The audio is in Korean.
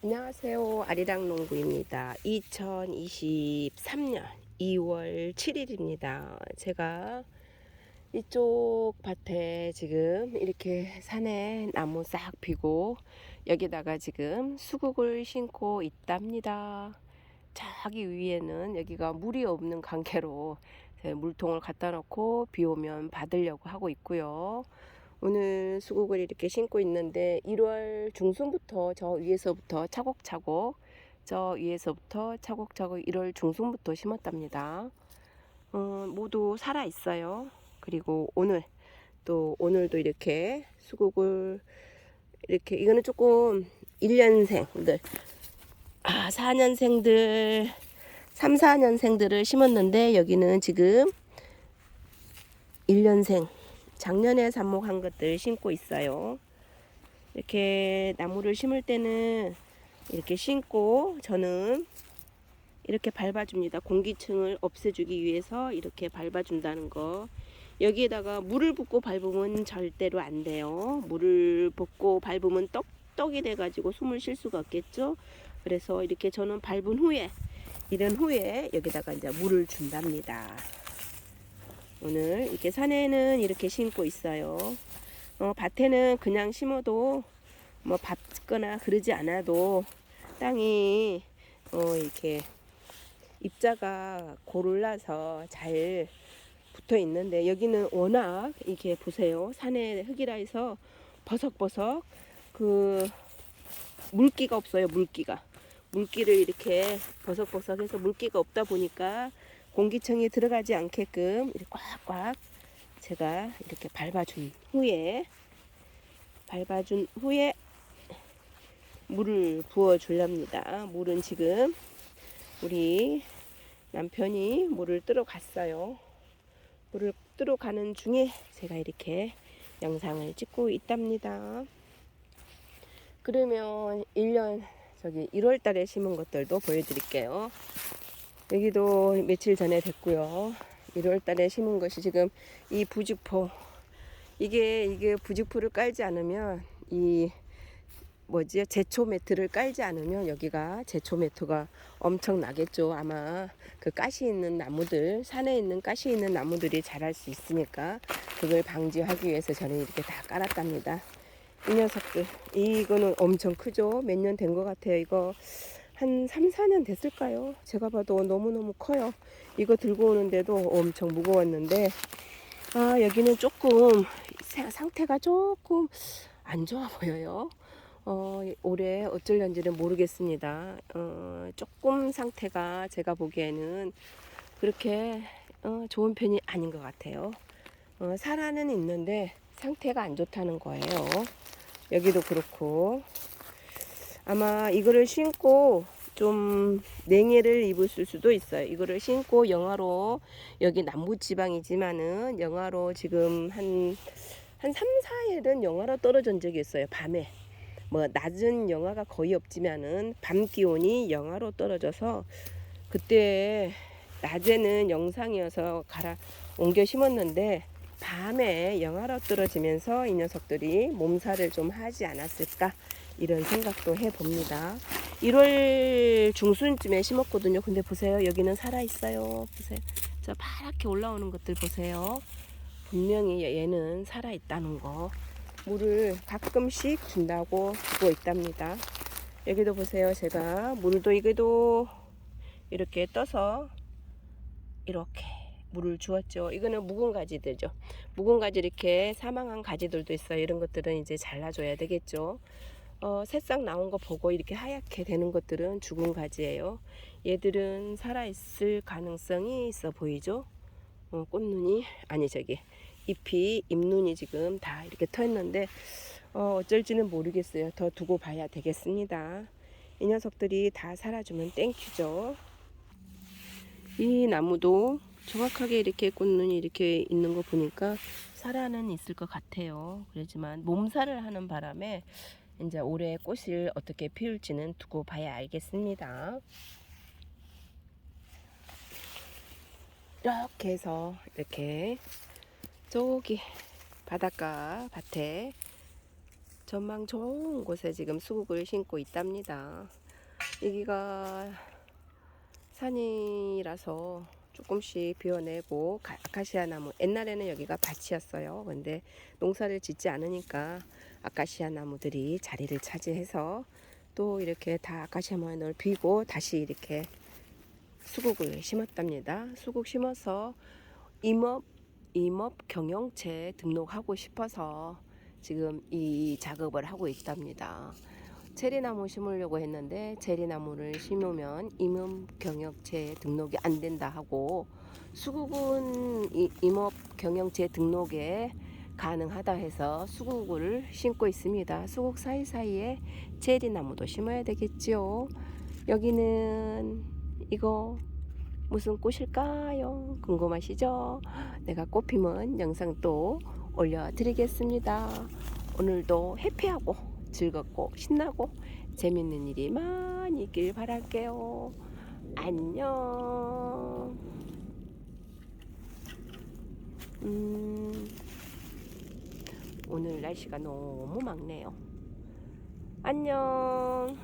안녕하세요. 아리랑 농구입니다. 2023년 2월 7일입니다. 제가 이쪽 밭에 지금 이렇게 산에 나무 싹 피고 여기다가 지금 수국을 심고 있답니다. 저기 위에는 여기가 물이 없는 관계로 제가 물통을 갖다 놓고 비 오면 받으려고 하고 있고요. 오늘 수국을 이렇게 심고 있는데 1월 중순부터 저 위에서부터 차곡차곡 저 위에서부터 차곡차곡 1월 중순부터 심었답니다. 어, 모두 살아 있어요. 그리고 오늘 또 오늘도 이렇게 수국을 이렇게 이거는 조금 1년생들 아 4년생들 3, 4년생들을 심었는데 여기는 지금 1년생 작년에 삽목한 것들 심고 있어요. 이렇게 나무를 심을 때는 이렇게 심고 저는 이렇게 밟아줍니다. 공기층을 없애주기 위해서 이렇게 밟아준다는 거. 여기에다가 물을 붓고 밟으면 절대로 안 돼요. 물을 붓고 밟으면 떡떡이 돼가지고 숨을 쉴 수가 없겠죠. 그래서 이렇게 저는 밟은 후에 이런 후에 여기다가 이제 물을 준답니다. 오늘 이렇게 산에는 이렇게 심고 있어요. 어, 밭에는 그냥 심어도 뭐 밟거나 그러지 않아도 땅이 어, 이렇게 입자가 고를라서 잘 붙어 있는데 여기는 워낙 이렇게 보세요. 산에 흙이라 해서 버석버석 그 물기가 없어요. 물기가 물기를 이렇게 버석버석해서 물기가 없다 보니까 공기층이 들어가지 않게끔 이렇게 꽉꽉 제가 이렇게 밟아준 후에 밟아준 후에 물을 부어 줄랍니다. 물은 지금 우리 남편이 물을 뜨러 갔어요. 물을 뜨러 가는 중에 제가 이렇게 영상을 찍고 있답니다. 그러면 1년 저기 1월 달에 심은 것들도 보여드릴게요. 여기도 며칠 전에 됐고요. 1월 달에 심은 것이 지금 이 부직포. 이게, 이게 부직포를 깔지 않으면 이 뭐지? 제초 매트를 깔지 않으면 여기가 제초 매트가 엄청 나겠죠. 아마 그 가시 있는 나무들 산에 있는 가시 있는 나무들이 자랄 수 있으니까 그걸 방지하기 위해서 저는 이렇게 다 깔았답니다. 이 녀석들. 이거는 엄청 크죠? 몇 년 된 것 같아요 이거 한 3, 4년 됐을까요? 제가 봐도 너무너무 커요. 이거 들고 오는데도 엄청 무거웠는데, 아, 여기는 조금, 상태가 조금 안 좋아 보여요. 어, 올해 어쩔런지는 모르겠습니다. 어, 조금 상태가 제가 보기에는 그렇게 어, 좋은 편이 아닌 것 같아요. 어, 살아는 있는데 상태가 안 좋다는 거예요. 여기도 그렇고 아마 이거를 신고 좀 냉해를 입었을 수도 있어요. 이거를 신고 영하로 여기 남부 지방이지만은 영하로 지금 한한 3, 4일은 영하로 떨어진 적이 있어요. 밤에. 뭐 낮은 영하가 거의 없지만은 밤 기온이 영하로 떨어져서 그때 낮에는 영상이어서 갈아 옮겨 심었는데 밤에 영하로 떨어지면서 이 녀석들이 몸살을 좀 하지 않았을까 이런 생각도 해봅니다. 1월 중순쯤에 심었거든요. 근데 보세요. 여기는 살아있어요. 보세요. 저 파랗게 올라오는 것들 보세요. 분명히 얘는 살아있다는 거. 물을 가끔씩 준다고 주고 있답니다. 여기도 보세요. 제가 물도 이게도 이렇게 떠서 이렇게 물을 주었죠. 이거는 묵은 가지들죠. 묵은 가지 이렇게 사망한 가지들도 있어요. 이런 것들은 이제 잘라줘야 되겠죠. 어, 새싹 나온 거 보고 이렇게 하얗게 되는 것들은 죽은 가지예요. 얘들은 살아있을 가능성이 있어 보이죠? 어, 꽃눈이 아니 저기 잎이 잎눈이 지금 다 이렇게 터있는데 어, 어쩔지는 모르겠어요. 더 두고 봐야 되겠습니다. 이 녀석들이 다 살아주면 땡큐죠. 이 나무도 정확하게 이렇게 꽃눈이 이렇게 있는 거 보니까 살아는 있을 것 같아요. 그렇지만 몸살을 하는 바람에 이제 올해 꽃을 어떻게 피울지는 두고 봐야 알겠습니다. 이렇게 해서 이렇게 저기 바닷가 밭에 전망 좋은 곳에 지금 수국을 심고 있답니다. 여기가 산이라서 조금씩 비워내고 가- 아카시아 나무 옛날에는 여기가 밭이었어요. 근데 농사를 짓지 않으니까 아카시아 나무들이 자리를 차지해서 또 이렇게 다 아카시아 모양을 비고 다시 이렇게 수국을 심었답니다. 수국 심어서 임업 임업 경영체 등록하고 싶어서 지금 이 작업을 하고 있답니다. 체리나무 심으려고 했는데 체리나무를 심으면 임업 경영체 등록이 안 된다 하고 수국은 이- 임업 경영체 등록에 가능하다 해서 수국을 심고 있습니다. 수국 사이사이에 체리나무도 심어야 되겠지요. 여기는 이거 무슨 꽃일까요? 궁금하시죠? 내가 꽃 피면 영상 또 올려드리겠습니다. 오늘도 해피하고 즐겁고 신나고 재밌는 일이 많이 있길 바랄게요. 안녕. 음, 오늘 날씨가 너무 맑네요. 안녕.